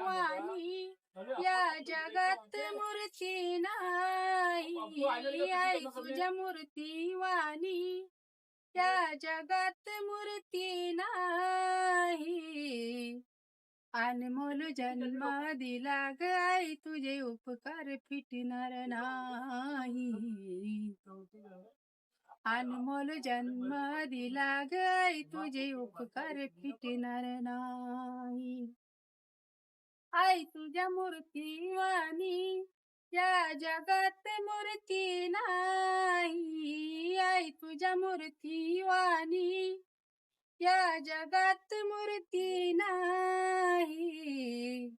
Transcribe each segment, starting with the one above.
वाणी या जगात मूर्ती नाही. आई तुझ्या मूर्ती वाणी या जगात मूर्ती नाही. अनमोल जन्म दिला ग आई तुझे उपकार फिटणार नाही. अनमोल जन्म दिला ग आई तुझे उपकार फिटणार नाही. आई तुझ्या मूर्तीवानी या जगात मूर्ती नाही. आई तुझ्या मूर्तीवानी या जगात मूर्ती नाही.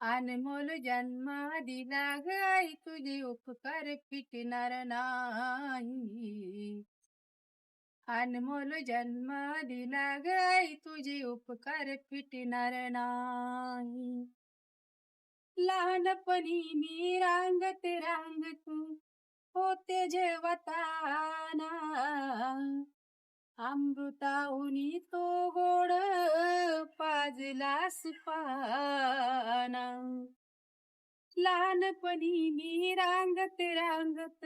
अनमोल जन्म दिला गाई तुझे उपकार फिटणार नाही. अनमोल जन्म दिला ग तुझे उपकार फिटणार नाही. लहानपणी मी रांगत रांगत होते जेवताना अमृताहुनी तो गोड पाजलास पाना. लहानपणी मी रांगत रांगत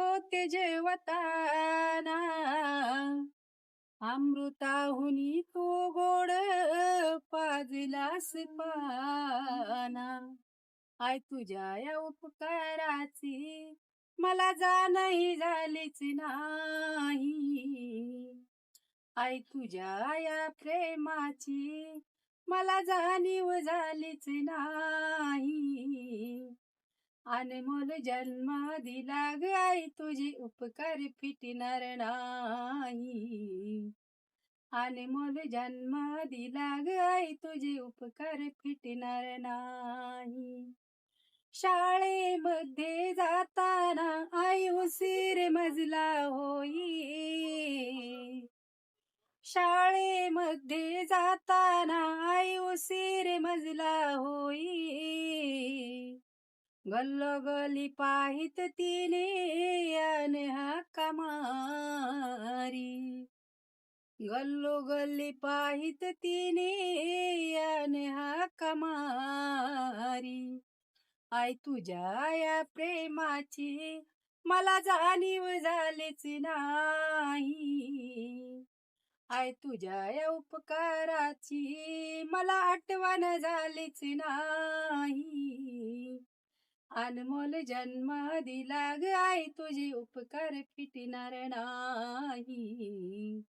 होते जेवताना. अमृताहुनी तो गोड पाजलास पाना. आय तुझ्या या उपकाराची मला जाणही झालीच नाही. आई तुझ्या या प्रेमाची मला जाणीव झालीच नाही. अनमोल जन्म दिला ग आई तुझे उपकार फिटणार नाही. अनमोल जन्म दिला ग आई तुझे उपकार फिटणार नाही. शाळेमध्ये जाताना आई उशीर मजला होई. शाळेमध्ये जाताना आई उशीर मजला होई. गल्लोगली पाहित तिने कमारी हाका मारी गल्लोगल्ली पाहित तिने अन कमारी. मारी आई तुझ्या या प्रेमाची मला जाणीव झालीच नाही. आय तुझ्या या उपकाराची मला आठवण झालीच नाही. अनमोल जन्म दिला ग आई तुझे उपकार फिटणार नाही.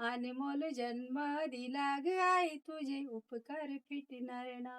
अनमोल जन्म दिला ग आई तुझे उपकार फिटणार ना.